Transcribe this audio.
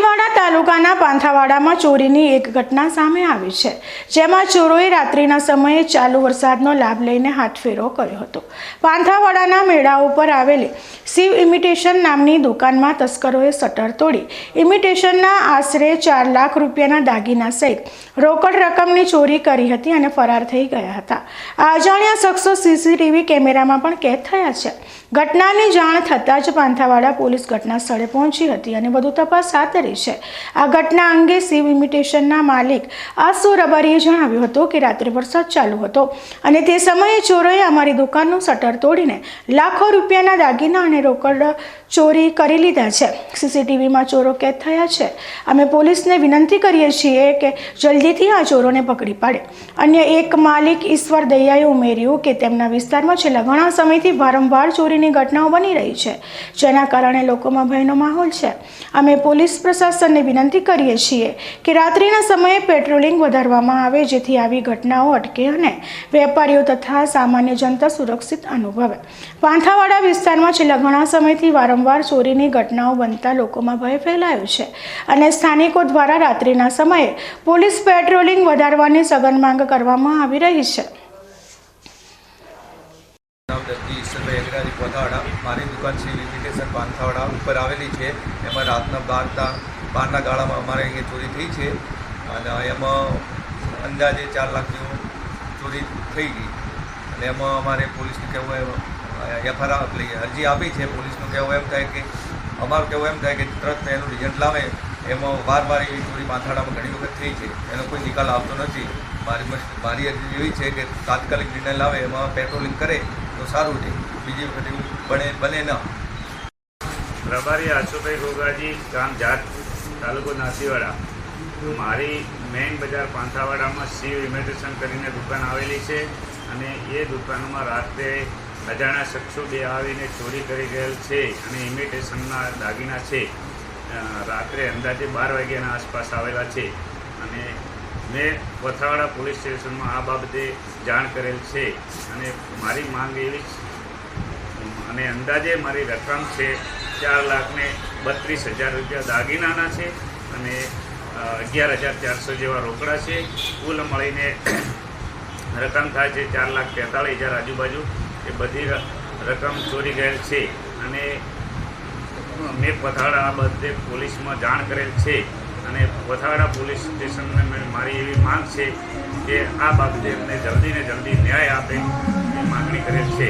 દાંતીવાડા તાલુકાના પાંથાવાડામાં ચોરીની એક ઘટના સામે આવી છે. જેમાં ચોરોએ રાત્રિના સમયે ચાલુ વરસાદનો લાભ લઈને હાથફેરો કર્યો હતો. પાંથાવાડાના મેળા ઉપર આવેલી શિવ ઇમિટેશન નામની દુકાનમાં તસ્કરોએ શટર તોડી. ઇમિટેશનના આશરે ચાર લાખ રૂપિયાના દાગીના સહિત રોકડ રકમની ચોરી કરી હતી અને ફરાર થઈ ગયા હતા. આ અજાણ્યા શખ્સો સીસીટીવી કેમેરામાં પણ કેદ થયા છે. ઘટનાની જાણ થતાં જ પાંથાવાડા પોલીસ ઘટના સ્થળે પહોંચી હતી અને વધુ તપાસ હાથ ધરી છે. આ ઘટના અંગે શિવ ઇમિટેશનના માલિક આસુ રબારીએ જણાવ્યું હતું કે રાત્રે વરસાદ ચાલુ હતો અને તે સમયે ચોરોએ અમારી દુકાનનું શટર તોડીને લાખો રૂપિયાના દાગીના અને રોકડ ચોરી કરી લીધા છે. સીસીટીવીમાં ચોરો કેદ થયા છે. અમે પોલીસને વિનંતી કરીએ છીએ કે જલ્દીથી આ ચોરોને પકડી પાડે. અન્ય એક માલિક ઈશ્વર દૈયાએ ઉમેર્યું કે તેમના વિસ્તારમાં છેલ્લા ઘણા સમયથી વારંવાર ચોરીની ઘટનાઓ બની રહી છે, જેના કારણે લોકોમાં ભયનો માહોલ છે. અમે પોલીસ પ્રશાસનને વિનંતી કરીએ છીએ કે રાત્રિના સમયે પેટ્રોલિંગ વધારવામાં આવે, જેથી આવી ઘટનાઓ અટકે અને વેપારીઓ તથા સામાન્ય જનતા સુરક્ષિત અનુભવે. પાંથાવાડા વિસ્તારમાં છેલ્લા ઘણા સમયથી વારંવાર ચોરીની ઘટનાઓ બનતા લોકોમાં ભય ફેલાયો છે અને સ્થાનિકો દ્વારા રાત્રિના સમયે પોલીસ પેટ્રોલિંગ વધારવાની સઘન માંગ કરવામાં આવી રહી છે. મારી દુકાન છે વિવિટેશન પાંથાવાડા ઉપર આવેલી છે. એમાં રાતના બારતા, બારના ગાળામાં અમારે અહીંયા ચોરી થઈ છે અને એમાં અંદાજે ચાર લાખ જેવું ચોરી થઈ ગઈ. અને એમાં અમારે પોલીસને કહેવું એફઆઈઆર લઈ અરજી આપી છે. પોલીસનું કહેવું એમ થાય કે, અમારું કહેવું એમ થાય કે તરત એનું રિઝલ્ટ લાવે. એમાં વાર વાર એવી ચોરી માથાડામાં ઘણી વખત થઈ છે. એનો કોઈ નિકાલ આવતો નથી. મારી મારી અરજી એવી છે કે તાત્કાલિક નિર્ણય લાવે, એમાં પેટ્રોલિંગ કરે તો સારું છે બીજી વખત એવું બને બને ન. પ્રભારી આશુભાઈ ગોગાજી, ગામ જાત, તાલુકો નાસીવાડા. મારી મેઇન બજાર પાંથાવાડામાં શિવ ઇમિટેશન કરીને દુકાન આવેલી છે અને એ દુકાનમાં રાત્રે અજાણ્યા શખ્સો બે આવીને ચોરી કરી ગયેલ છે અને ઇમિટેશનના દાગીના છે. રાત્રે અંદાજે બાર વાગ્યાના આસપાસ આવેલા છે. અને મેં વથાવાડા પોલીસ સ્ટેશનમાં આ બાબતે જાણ કરેલ છે. અને મારી માંગ એવી જ અને અંદાજે મારી રકમ છે ચાર લાખને બત્રીસ હજાર રૂપિયા દાગીનાના છે અને અગિયાર હજાર ચારસો જેવા રોકડા છે. કુલ મળીને રકમ થાય છે ચાર લાખ તેતાળીસ હજાર આજુબાજુ. એ બધી રકમ ચોરી ગયેલ છે અને મેં પથાડા બધે પોલીસમાં જાણ કરેલ છે અને પથાડા પોલીસ સ્ટેશનને મારી એવી માંગ છે કે આ બાબતે અમને જલ્દી ને જલ્દી ન્યાય આપે એ માગણી કરેલ છે.